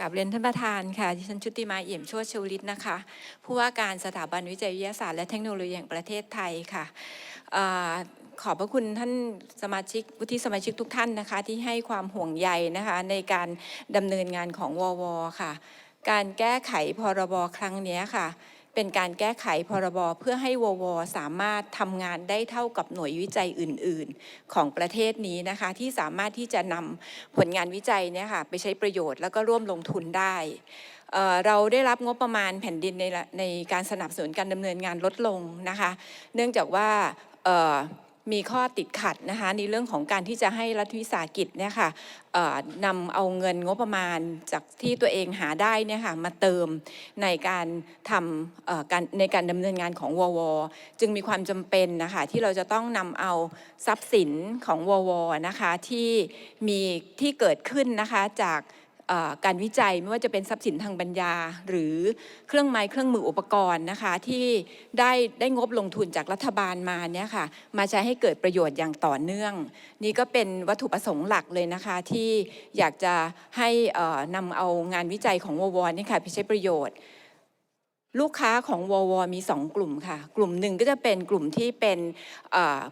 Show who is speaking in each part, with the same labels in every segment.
Speaker 1: กับเรียนท่านประธานค่ะดิฉันชุติมาเอี่ยมชวดชวลิตนะคะ ผู้ว่าการสถาบันวิจัยวิทยาศาสตร์และเทคโนโลยีแห่งประเทศไทยค่ะออขอบพระคุณท่านสมาชิกวุฒิสมาชิกทุกท่านนะคะ ที่ให้ความห่วงใยนะคะในการดำเนินงานของววค่ะ การแก้ไขพรบครั้งนี้ค่ะ เป็นการแก้ไขพรบเพื่อให้ววสามารถทำงานได้เท่ากับหน่วยวิจัยอื่น ๆ ของประเทศนี้นะคะ ที่สามารถที่จะนำผลงานวิจัยเนี่ยค่ะไปใช้ประโยชน์แล้วก็ร่วมลงทุนได้เราได้รับงบประมาณแผ่นดินในในการสนับสนุนการดำเนินงานลดลงนะคะ เนื่องจากว่า มีข้อติดขัดนะคะในเรื่องของการที่จะให้รัฐวิสาหกิจเนี่ยค่ะนำเอาเงินงบประมาณจากที่ตัวเองหาได้เนี่ยค่ะมาเติมในการทำการในการดำเนินงานของววจึงมีความจำเป็นนะคะที่เราจะต้องนำเอาทรัพย์สินของววนะคะที่มีที่เกิดขึ้นนะคะจาก การวิจัยไม่ว่าจะเป็นทรัพย์สินทางปัญญา หรือเครื่องไม้เครื่องมืออุปกรณ์นะคะที่ได้ได้งบลงทุนจากรัฐบาลมาเนี่ยค่ะมาใช้ให้เกิดประโยชน์อย่างต่อเนื่อง นี่ก็เป็นวัตถุประสงค์หลักเลยนะคะที่อยากจะให้นำเอางานวิจัยของววเนี่ยค่ะไปใช้ประโยชน์ ลูกค้าของววมี 2 กลุ่มค่ะ กลุ่มหนึ่งก็จะเป็นกลุ่มที่เป็น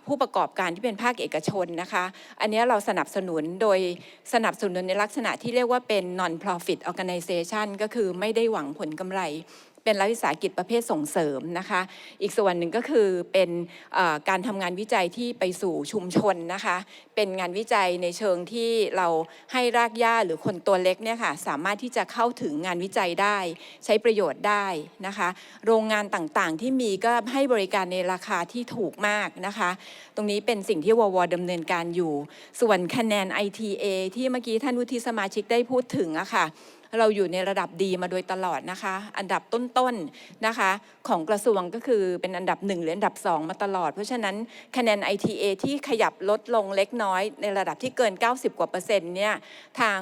Speaker 1: ผู้ประกอบการที่เป็นภาคเอกชนนะคะ อันนี้เราสนับสนุนโดยสนับสนุนในลักษณะที่เรียกว่าเป็น non profit organization ก็คือไม่ได้หวังผลกำไร เป็นรัฐวิสาหกิจประเภทส่งเสริมนะคะ อีกส่วนหนึ่งก็คือเป็นการทำงานวิจัยที่ไปสู่ชุมชนนะคะ เป็นงานวิจัยในเชิงที่เราให้รากหญ้าหรือคนตัวเล็กเนี่ยค่ะสามารถที่จะเข้าถึงงานวิจัยได้ ใช้ประโยชน์ได้นะคะ โรงงานต่างๆที่มีก็ให้บริการในราคาที่ถูกมากนะคะ ตรงนี้เป็นสิ่งที่ววดำเนินการอยู่ ส่วนคะแนน ITA ที่เมื่อกี้ท่านวุฒิสมาชิกได้พูดถึงอะค่ะ เราอยู่ในระดับดีมาโดยตลอดนะคะ อันดับต้นๆนะคะ ของกระทรวงก็คือเป็นอันดับหนึ่งหรืออันดับสองมาตลอด เพราะฉะนั้นคะแนน ITA ที่ขยับลดลงเล็กน้อย ในระดับที่เกิน 90 กว่าเปอร์เซ็นต์เนี่ยทาง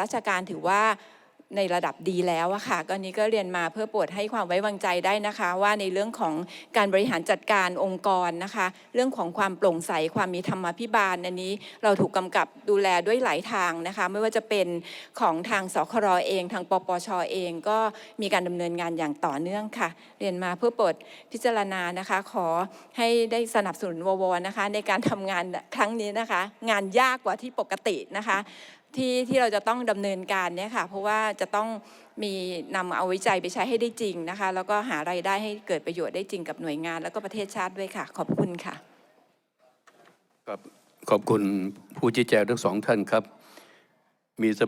Speaker 1: ราชการถือว่า ในระดับดีแล้วอะค่ะก็นี้ก็เรียนมาเพื่อโปรดให้ความไว้วางใจได้นะคะ ว่าในเรื่องของการบริหารจัดการองค์กรนะคะ เรื่องของความโปร่งใสความมีธรรมาภิบาลอันนี้ เราถูกกำกับดูแลด้วยหลายทางนะคะ ไม่ว่าจะเป็นของทางสครเอง ทางปปชเอง ก็มีการดำเนินงานอย่างต่อเนื่องค่ะ เรียนมาเพื่อโปรดพิจารณานะคะ ขอให้ได้สนับสนุนววนะคะ ในการทำงานครั้งนี้นะคะ งานยากกว่าที่ปกตินะคะที่ที่เราจะต้องดำเนินการเนี่ยค่ะ เพราะว่าจะต้องมีนำเอาวิจัยไปใช้ให้ได้จริงนะคะ แล้วก็หารายได้ให้เกิดประโยชน์ได้จริงกับหน่วยงาน แล้วก็ประเทศชาติด้วยค่ะ ขอบคุณค่ะ
Speaker 2: ครับขอบคุณผู้ชี้แจงทั้งสองท่านครับมีสมิ